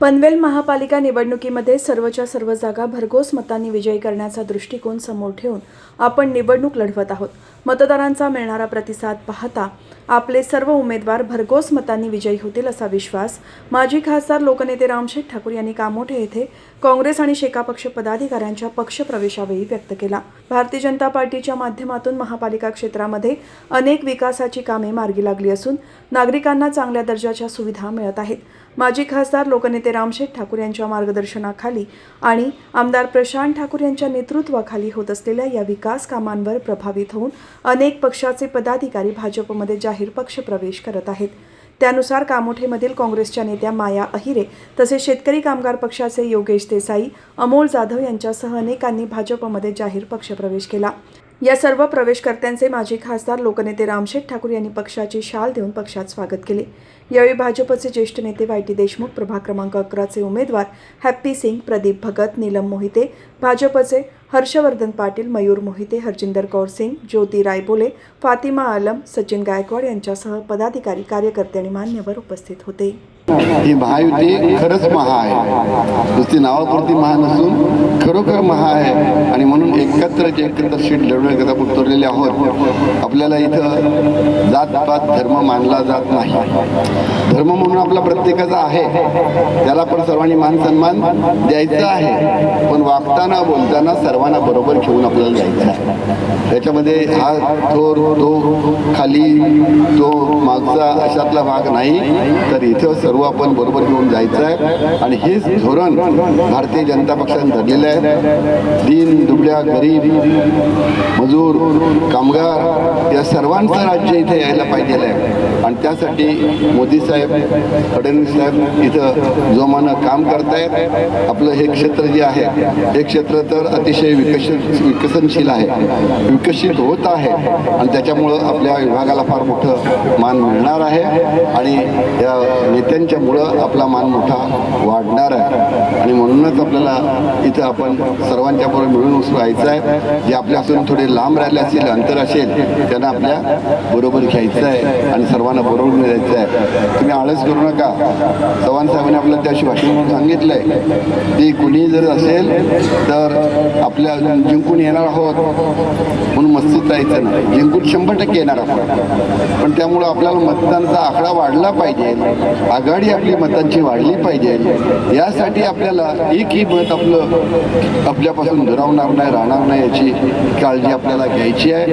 पनवेल महापालिका निवडणुकीमध्ये सर्वच्या सर्व जागा भरघोस मतांनी विजयी करण्याचा दृष्टिकोन समोर ठेवून आपण निवडणूक लढवत आहोत. मतदारांचा मिळणारा प्रतिसाद पाहता आपले सर्व उमेदवार भरघोस मतांनी विजयी होतील असा विश्वास माजी खासदार लोकनेते रामशेठ ठाकूर यांनी कामोठे येथे काँग्रेस आणि शेका पक्ष पदाधिकाऱ्यांच्या पक्षप्रवेशावेळी व्यक्त केला. भारतीय जनता पार्टीच्या माध्यमातून महापालिका क्षेत्रामध्ये अनेक विकासाची कामे मार्गी लागली असून नागरिकांना चांगल्या दर्जाच्या सुविधा मिळत आहेत. माजी खासदार लोकनेते रामशेठ ठाकूर यांच्या मार्गदर्शनाखाली आणि आमदार प्रशांत ठाकूर यांच्या नेतृत्वाखाली होत असलेल्या या विकास कामांवर प्रभावित होऊन अनेक पक्षाचे पदाधिकारी भाजपमध्ये जाहीर पक्ष प्रवेश करत आहेत. त्यानुसार कामोठेमधील काँग्रेसच्या नेत्या माया अहिरे तसेच शेतकरी कामगार पक्षाचे योगेश देसाई अमोल जाधव यांच्यासह अनेकांनी भाजपमध्ये जाहीर पक्षप्रवेश केला. या सर्व प्रवेशकर्त्यांचे माजी खासदार लोकनेते रामशेठ ठाकूर यांनी पक्षाची शाल देऊन पक्षात स्वागत केले. यावेळी भाजपचे ज्येष्ठ नेते वाय टी देशमुख प्रभाग क्रमांक अकराचे उमेदवार हॅप्पी सिंग प्रदीप भगत नीलम मोहिते भाजपचे हर्षवर्धन पाटील मयूर मोहिते हरजिंदर कौर सिंग ज्योती रायबोले फातिमा आलम सचिन गायकवाड यांच्यासह पदाधिकारी कार्यकर्ते आणि मान्यवर उपस्थित होते. ही महायुती खरंच महा आहे. नुसती नावापुरती महा नसून खरोखर महा आहे. आणि म्हणून एकत्र जे एकत्र सीट लढवण्याकरता आपण उतरलेले आहोत आपल्याला इथं जात पात धर्म मानला जात नाही. धर्म म्हणून आपला प्रत्येकाचा आहे. त्याला पण सर्वांनी मान सन्मान द्यायचा आहे. पण वागताना बोलताना सर्वांना बरोबर घेऊन आपल्याला जायचं आहे. त्याच्यामध्ये हा थोर तो खाली तो मागचा अशातला भाग नाही. तर इथं सर्व आपण बरोबर घेऊन जायचं आहे. आणि हेच धोरण भारतीय जनता पक्षाने धरलेलं आहे. दीन दुबळ्या गरीब मजूर कामगार या सर्वांचं राज्य इथे यायला पाहिजे आहे. आणि त्यासाठी मोदी साहेब फडणवीस साहेब इथं जोमानं काम करतायत. आपलं हे क्षेत्र जे आहे हे क्षेत्र तर अतिशय विकसित विकसनशील आहे. विकसित होत आहे. आणि त्याच्यामुळं आपल्या विभागाला फार मोठं मान मिळणार आहे. आणि या नेत्यांच्यामुळं आपला मान मोठा वाढ आहे आणि म्हणूनच आपल्याला इथं आपण सर्वांच्या बरोबर मिळून राहायचं आहे. जे आपल्यापासून थोडे लांब राहिले असतील अंतर असेल त्यांना आपल्या बरोबर घ्यायचं आहे आणि सर्वांना बरोबर मिळायचं आहे. तुम्ही आळस करू नका. चव्हाण साहेबांनी आपल्याला त्याशी भाषण सांगितलं आहे की कुणी जर असेल तर आपल्या जिंकून येणार आहोत म्हणून मस्तीत राहायचं नाही. जिंकून शंभर टक्के येणार आहोत. पण त्यामुळं आपल्याला मतदानाचा आकडा वाढला पाहिजे. आघाडी आपली मतांची वाढली पाहिजे. यासाठी आपल्याला एकही मत आपलं आपल्यापासून दुरावणार नाही राहणार नाही याची काळजी आपल्याला घ्यायची आहे.